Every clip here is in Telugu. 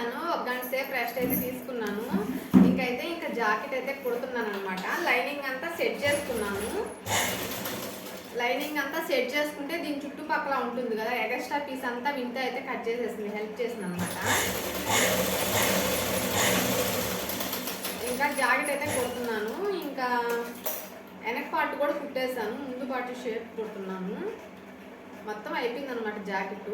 చేశాను. ఒక గంట సేపు రెస్ట్ అయితే తీసుకున్నాను. ఇంకైతే ఇంకా జాకెట్ అయితే కుడుతున్నాను అనమాట లైనింగ్ అంతా సెట్ చేసుకున్నాను. లైనింగ్ అంతా సెట్ చేసుకుంటే దీని చుట్టుపక్కల ఉంటుంది కదా ఎక్స్ట్రా పీస్ అంతా వింత అయితే కట్ చేసేసింది హెల్ప్ చేసింది అనమాట ఇంకా జాకెట్ అయితే కుడుతున్నాను. ఇంకా వెనక పార్ట్ కూడా కుట్టేశాను ముందు పార్ట్ షేప్ కుడుతున్నాను. మొత్తం అయిపోయింది అనమాట జాకెట్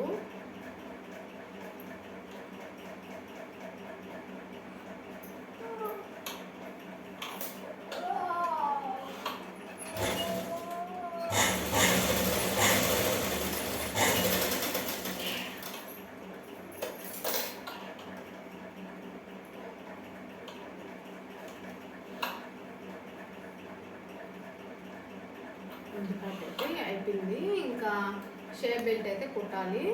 ముందు పార్ట్ అయితే అయిపోయింది ఇంకా షేప్ బెల్ట్ అయితే కుట్టాలి.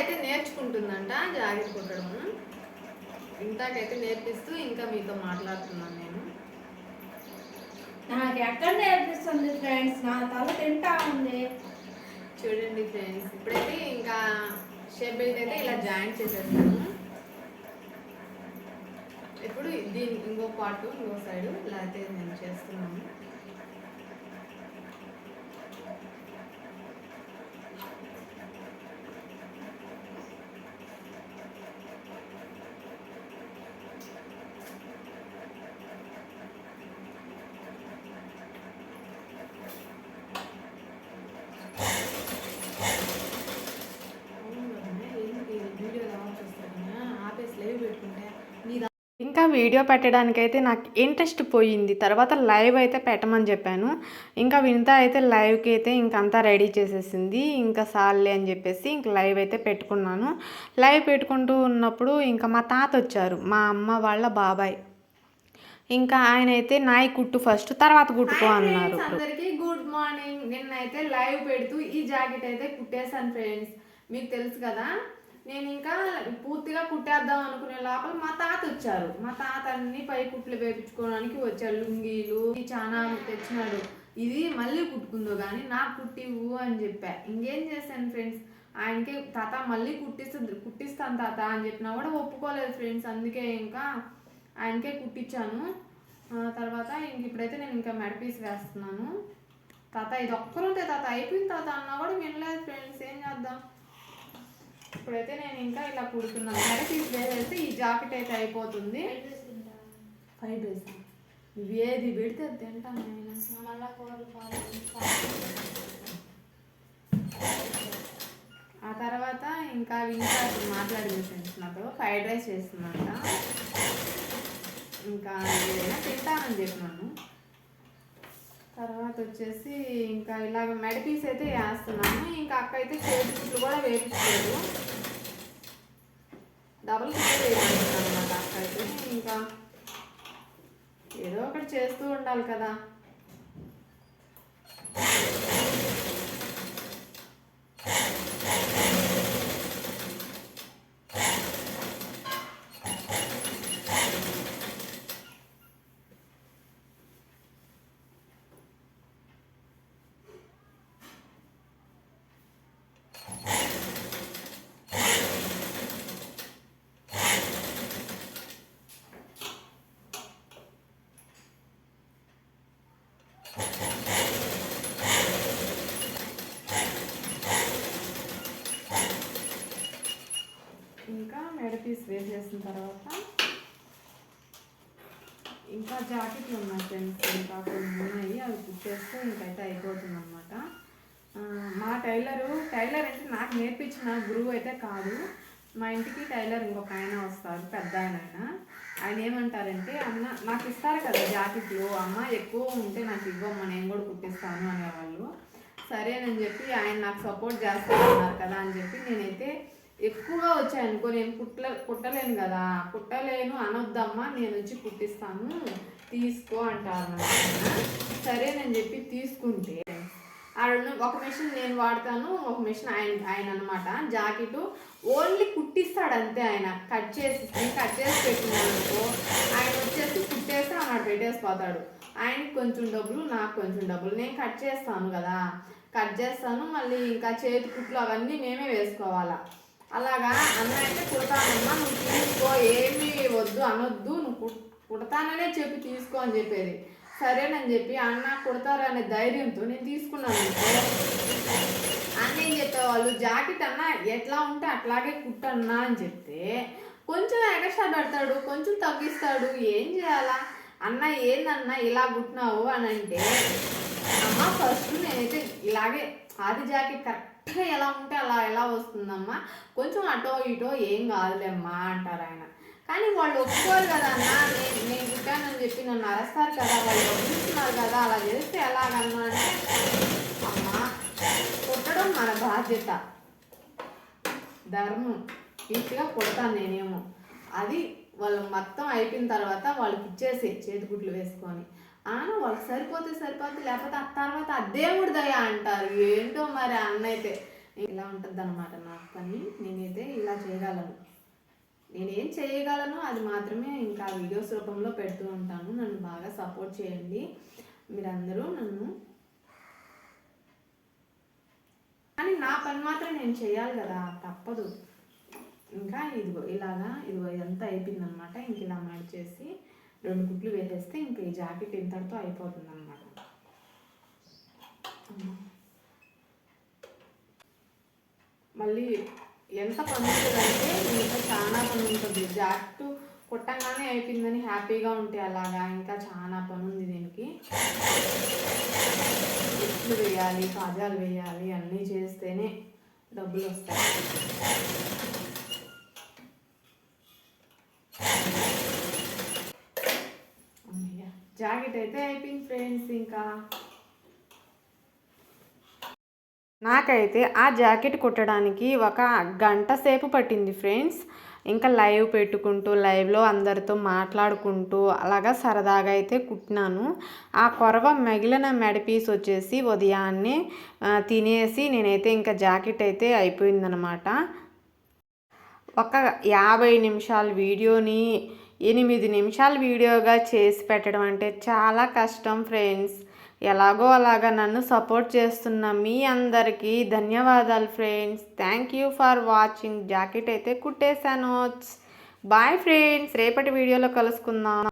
అయితే నేర్చుకుంటుందంట జాకెట్ కుట్టడము ఇంతకైతే నేర్పిస్తూ ఇంకా మీతో మాట్లాడుతున్నాను నేను. నాకు ఎక్కడ నేర్పిస్తుంది ఫ్రెండ్స్ నా తల తింటా ఉంది. చూడండి ఫ్రెండ్స్ ఇప్పుడైతే ఇంకా షేప్ బెల్ట్ అయితే ఇలా జాయింట్ చేసేస్తాను. ఇప్పుడు దీని ఇంకో పార్ట్ ఇంకో సైడ్ ఇలా అయితే నేను చేస్తున్నాను అవును వదినా, ఏంటి వీడియో రావాల్సి వస్తుందా ఆపేసి లైవ్ పెట్టుకుంటే నీ ఇంకా వీడియో పెట్టడానికైతే నాకు ఇంట్రెస్ట్ పోయింది. తర్వాత లైవ్ అయితే పెట్టమని చెప్పాను. ఇంకా వినిత అయితే లైవ్కి అయితే ఇంకంతా రెడీ చేసేసింది. ఇంకా సాల్లే అని చెప్పేసి ఇంక లైవ్ అయితే పెట్టుకున్నాను. లైవ్ పెట్టుకుంటూ ఉన్నప్పుడు ఇంకా మా తాత వచ్చారు. మా అమ్మ వాళ్ళ బాబాయ్. ఇంకా ఆయన అయితే నాయి కుట్టు ఫస్ట్ తర్వాత కుట్టుకో అన్నారు అందరికి గుడ్ మార్నింగ్. నిన్నైతే లైవ్ పెడుతూ ఈ జాకెట్ అయితే కుట్టేశాను ఫ్రెండ్స్. మీకు తెలుసు కదా? నేను ఇంకా పూర్తిగా కుట్టేద్దాం అనుకునే లోపల మా తాత వచ్చారు. మా తాత అన్ని పై కుట్లు వేపించుకోవడానికి వచ్చారు. లుంగీలు చాలా తెచ్చినాడు. ఇది మళ్ళీ కుట్టుకుందో కానీ నాకు కుట్టివు అని చెప్పా. ఇంకేం చేశాను ఫ్రెండ్స్? ఆయనకి తాత మళ్ళీ కుట్టిస్తుంది. కుట్టిస్తాను తాత అని చెప్పినా కూడా ఒప్పుకోలేదు ఫ్రెండ్స్. అందుకే ఇంకా ఆయనకే కుట్టించాను ఆ, తర్వాత ఇంక ఇప్పుడైతే నేను ఇంకా మెడపీస్ వేస్తున్నాను. తాత ఇది ఒక్కరుంటే తాత అయిపోయింది తాత అన్నా కూడా వినలేదు ఫ్రెండ్స్. ఇప్పుడైతే నేను ఇంకా ఇలా కుడుతున్నాను మెడపీస్ వేసేస్తే ఈ జాకెట్ అయితే అయిపోతుంది. ఫైవ్ డేస్ ఇవి ఏది? పెడితే అది తింటాను నేను. మళ్ళా ఆ తర్వాత ఇంకా ఇంకా మాట్లాడింది ఫ్రెండ్స్. నాతో ఫ్రైడ్ రైస్ చేస్తున్నట్ట ఇంకా ఏదైనా తింటానని చెప్పినాను. తర్వాత వచ్చేసి ఇంకా ఇలాగ మెడపీస్ అయితే వేస్తున్నాను. ఇంకా అక్క అయితే కూడా వేపించలేదు డబల్ కుట్లు వేపించాను అనమాట అక్కడికి ఇంకా ఏదో ఒకటి చేస్తూ ఉండాలి కదా. ఇంకా మెడ పీస్ వేసేసిన తర్వాత ఇంకా జాకెట్లు ఉన్నాయి ఫ్రెండ్స్ ఇంకా కొన్ని ఉన్నాయి. అవి కుట్టేస్తే ఇంకైతే అయిపోతుంది అనమాట మా టైలరు టైలర్ అంటే నాకు నేర్పించిన గురువు అయితే కాదు. మా ఇంటికి టైలర్ ఇంకొక ఆయన వస్తారు పెద్ద ఆయన ఆయన. ఆయన ఏమంటారంటే అన్న నాకు ఇస్తారు కదా జాకెట్లు అమ్మ ఎక్కువ ఉంటే నాకు ఇవ్వమ్మ నేను కూడా కుట్టిస్తాను అనేవాళ్ళు. సరేనని చెప్పి ఆయన నాకు సపోర్ట్ చేస్తూ కదా అని చెప్పి నేనైతే ఎక్కువగా వచ్చాయనుకో నేను పుట్ట కుట్టలేను కదా కుట్టలేను అనొద్దమ్మా నేను వచ్చి కుట్టిస్తాను తీసుకో అంటారు సరేనని చెప్పి తీసుకుంటే ఆడు ఒక మిషన్ నేను వాడతాను ఒక మిషన్ ఆయన ఆయన అనమాట జాకెట్ ఓన్లీ కుట్టిస్తాడు అంతే ఆయన. కట్ చేసి కట్ చేసి పెట్టినానుకో అనుకో ఆయన వచ్చేసి కుట్టేసి అన్నాడు పెట్టేసిపోతాడు. ఆయనకి కొంచెం డబ్బులు నాకు కొంచెం డబ్బులు. నేను కట్ చేస్తాను కదా కట్ చేస్తాను మళ్ళీ ఇంకా చేతి కుట్లు అవన్నీ మేమే వేసుకోవాలా. అలాగా? అన్న అయితే కుడతానమ్మా నువ్వు తీసుకో ఏమీ వద్దు అనొద్దు నువ్వు కుడతాననే చెప్పి తీసుకో అని చెప్పేది. సరేనని చెప్పి అన్న కుడతారనే ధైర్యంతో నేను తీసుకున్నాను అన్న ఏం చెప్పేవాళ్ళు? జాకెట్ అన్న ఎట్లా ఉంటే అట్లాగే కుట్టన్నా అని చెప్తే కొంచెం ఎగస్ట్రా పెడతాడు కొంచెం తగ్గిస్తాడు ఏం చేయాలా? అన్న ఏందన్నా ఇలా కుట్టినావు అని అంటే అమ్మ ఫస్ట్ నేనైతే ఇలాగే ఆది జాకెట్ కరెక్ట్గా ఎలా ఉంటే అలా ఎలా వస్తుందమ్మా? కొంచెం అటో ఇటో ఏం కాదులేమ్మా అంటారు ఆయన. కానీ వాళ్ళు ఒప్పుకోరు కదా అన్న. నేను నేను కుట్టానని చెప్పి నన్ను అరస్తారు కదా వాళ్ళు పంపిస్తున్నారు కదా అలా చేస్తే ఎలాగన్నా అంటే అమ్మా కొట్టడం మన బాధ్యత. ధర్మం. నీట్గా కొడతాను నేనేమో. అది వాళ్ళు మొత్తం అయిపోయిన తర్వాత వాళ్ళకి ఇచ్చేసి చేతిగుడ్లు వేసుకొని. వాళ్ళకి సరిపోతే సరిపోతే లేకపోతే ఆ తర్వాత అదే దేవుడి దయ అంటారు. ఏంటో మరి అన్న అయితే. ఇలా ఉంటుంది అనమాట నా పని. నేనైతే ఇలా చేయగలను. నేనేం చేయగలను అది మాత్రమే ఇంకా వీడియోస్ రూపంలో పెడుతూ ఉంటాను. నన్ను బాగా సపోర్ట్ చేయండి. మీరందరూ నన్ను కానీ నా పని మాత్రం నేను చేయాలి కదా తప్పదు. ఇంకా ఇదిగో ఇలాగా ఇదిగో ఇదంతా అయిపోయింది అనమాట ఇంక ఇలా మడిచేసి రెండు కుట్లు వేసేస్తే ఇంకా ఈ జాకెట్ ఇంతటితో అయిపోతుంది అనమాట మళ్ళీ ఎంత పని ఉంటుందంటే ఇంకా చాలా పని ఉంటుంది జాకెట్ కుట్టంగానే అయిపోయిందని హ్యాపీగా ఉంటే అలాగా ఇంకా చాలా పని ఉంది దీనికి. ఎట్లు వేయాలి కాజాలు వేయాలి అన్నీ చేస్తేనే డబ్బులు వస్తాయి జాకెట్ అయితే అయిపోయింది ఫ్రెండ్స్ ఇంకా. నాకైతే ఆ జాకెట్ కుట్టడానికి ఒక గంట సేపు పట్టింది ఫ్రెండ్స్. ఇంకా లైవ్ పెట్టుకుంటూ లైవ్లో అందరితో మాట్లాడుకుంటూ అలాగా సరదాగా అయితే కుట్టినాను. ఆ కొరవ మిగిలిన మెడపీస్ వచ్చేసి ఉదయాన్నే తినేసి నేనైతే ఇంకా జాకెట్ అయితే అయిపోయిందనమాట. ఒక యాభై నిమిషాల వీడియోని ఎనిమిది నిమిషాల వీడియోగా చేసి పెట్టడం అంటే చాలా కష్టం ఫ్రెండ్స్. ఎలాగో అలాగా నన్ను సపోర్ట్ చేస్తున్న మీ అందరికీ ధన్యవాదాలు friends. Thank you for watching. Jacket అయితే కుట్టేశాను. Bye friends. రేపటి వీడియోలో కలుసుకుందాం.